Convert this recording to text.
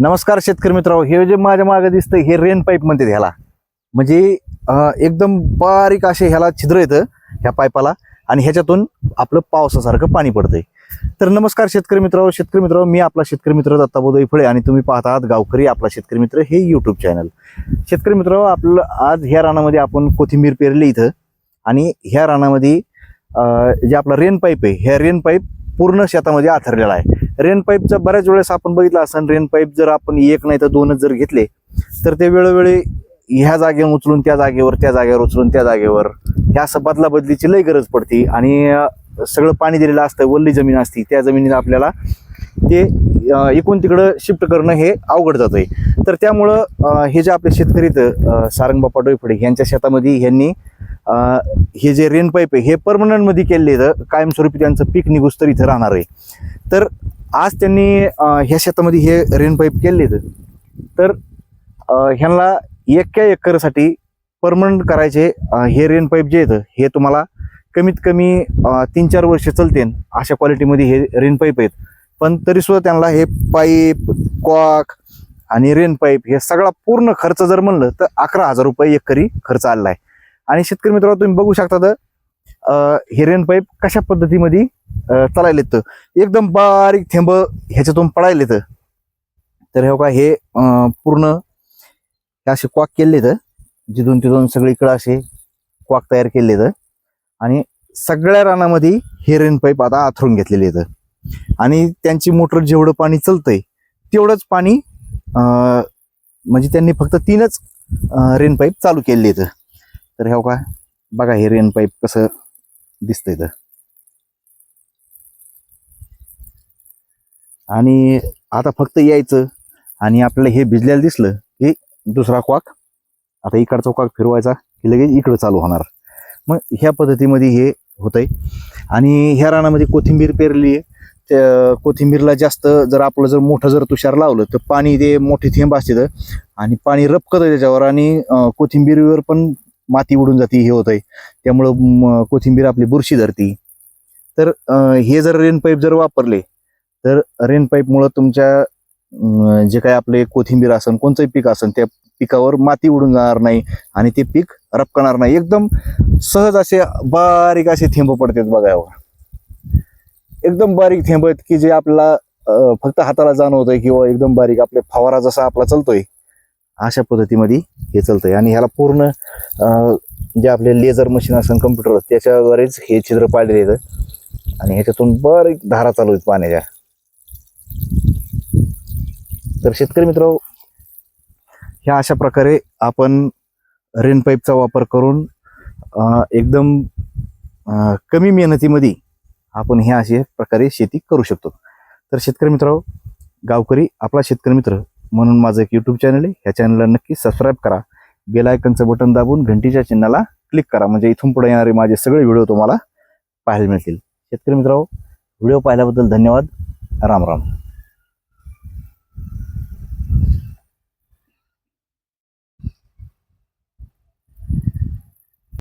नमस्कार शेतकरी मित्रांनो. हे जे माझ्या मागे दिसतं हे रेन पाईप म्हणते ह्याला. म्हणजे एकदम बारीक असे ह्याला छिद्र येतं ह्या पाईपाला. आणि ह्याच्यातून आपलं पावसासारखं पाणी पडतंय. तर नमस्कार शेतकरी मित्रांनो. शेतकरी मित्र मी आपला शेतकरी मित्र दत्ताबोधई फळे आणि तुम्ही पाहत आहात गावकरी आपला शेतकरी मित्र हे यूट्यूब चॅनल शेतकरी मित्र आपलं आज ह्या रानामध्ये आपण कोथिंबीर पेरली इथं. आणि ह्या रानामध्ये जे आपला रेन पाईप आहे ह्या रेन पाईप पूर्ण शेतामध्ये आथरलेला आहे. रेन पाईपचा बऱ्याच वेळेस आपण बघितलं असं रेन पाईप जर आपण एक नाही तर दोनच जर घेतले तर ते वेळोवेळी ह्या जागेवर उचलून त्या जागेवर त्या जागेवर उचलून त्या जागेवर ह्या असं बदला बदलीची लई गरज पडते. आणि सगळं पाणी दिलेलं असतं वल्ली जमीन असती त्या जमिनीला आपल्याला ते इकून इकडून तिकडं शिफ्ट करणं हे अवघड जात आहे तर त्यामुळं हे जे आपले शेतकरी इथं, सारंगबापा डोईफडे यांच्या शेतामध्ये ह्यांनी हे जे रेन पाईप आहे हे परमनंटमध्ये केलेले कायमस्वरूपी त्यांचं पीक निघूस तर इथं राहणार आहे. तर आज त्यांनी ह्या शेतामध्ये हे रेन पाईप केले तर ह्यांना एका एकरसाठी परमनंट करायचे हे रेन पाईप जे आहेत हे तुम्हाला कमीत कमी तीन चार वर्ष चलते अशा क्वालिटीमध्ये हे रेन पाईप आहेत. पण तरी सुद्धा त्यांना हे पाईप कॉक आणि रेन पाईप हे सगळा पूर्ण खर्च जर म्हणलं तर अकरा हजार रुपये एकरी खर्च आलेला आहे. आणि शेतकरी मित्रांनो तुम्ही बघू शकता तर हिरेन हे पाईप कशा पद्धतीमध्ये चालायला चालायलेत? एकदम बारीक थेंब ह्याच्यातून पडायलेत. तर हे का हे पूर्ण हे असे क्वाक केले तर जिथून तिथून सगळीकडे असे क्वाक तयार केले तर आणि सगळ्या रानामध्ये हिरेन पाईप आता आथरून घेतलेले येतं आणि त्यांची मोटर जेवढं पाणी चलतंय तेवढंच पाणी म्हणजे त्यांनी फक्त तीनच रेन पाईप चालू केले आहेत तर ह्या का बघा हे रेन पाईप कसं दिसतंय तर आणि आता फक्त यायचं आणि आपल्याला हे भिजल्याला दिसलं की दुसरा क्वाक आता इकडचा क्वाक फिरवायचा की लगेच इकडं चालू होणार. मग ह्या पद्धतीमध्ये हे होतंय. आणि ह्या रानामध्ये कोथिंबीर पेरली आहे. त्या कोथिंबीरला जास्त जर आपलं जर मोठं जर तुषार लावलं तर पाणी ते मोठे थेंब असते तर आणि पाणी रपकतं त्याच्यावर आणि कोथिंबीरीवर पण माती उडून जाते हे होत आहे त्यामुळं कोथिंबीर आपली बुरशी धरती. तर हे जर रेन पाईप जर वापरले तर रेन पाईपमुळं तुमच्या जे काय आपले कोथिंबीर असन कोणतंही पीक असन त्या पिकावर माती उडून जाणार नाही आणि ते पीक रपकणार नाही. एकदम सहज असे बारीक असे थेंब पडतात बघायवर एकदम बारीक थेंब आहेत की जे आपला फक्त हाताला जाणवत आहे किंवा एकदम बारीक आपले फवारा जसा आपला चालतोय अशा पद्धतीमध्ये हे चालतंय. आणि ह्याला पूर्ण जे आपले लेझर मशीन असं कम्प्युटर त्याच्याद्वारेच हे छिद्र पाडले येतं आणि ह्याच्यातून बारीक धारा चालू आहेत पाण्याच्या. तर शेतकरी मित्र ह्या अशा प्रकारे आपण रेन पाईपचा वापर करून एकदम कमी मेहनतीमध्ये आपण ह्या अशा प्रकारे शेती करू शकतो. तर शेतकरी मित्र गावकरी आपला शेतकरी मित्र म्हणून माझं एक यूट्यूब चॅनल आहे. ह्या चॅनलला नक्की सबस्क्राईब करा. बेल आयकनचं बटन दाबून घंटीच्या चिन्हाला क्लिक करा. म्हणजे इथून पुढे येणारे माझे सगळे व्हिडिओ तुम्हाला पाहायला मिळतील. शेतकरी मित्र व्हिडिओ पाहिल्याबद्दल धन्यवाद. राम राम.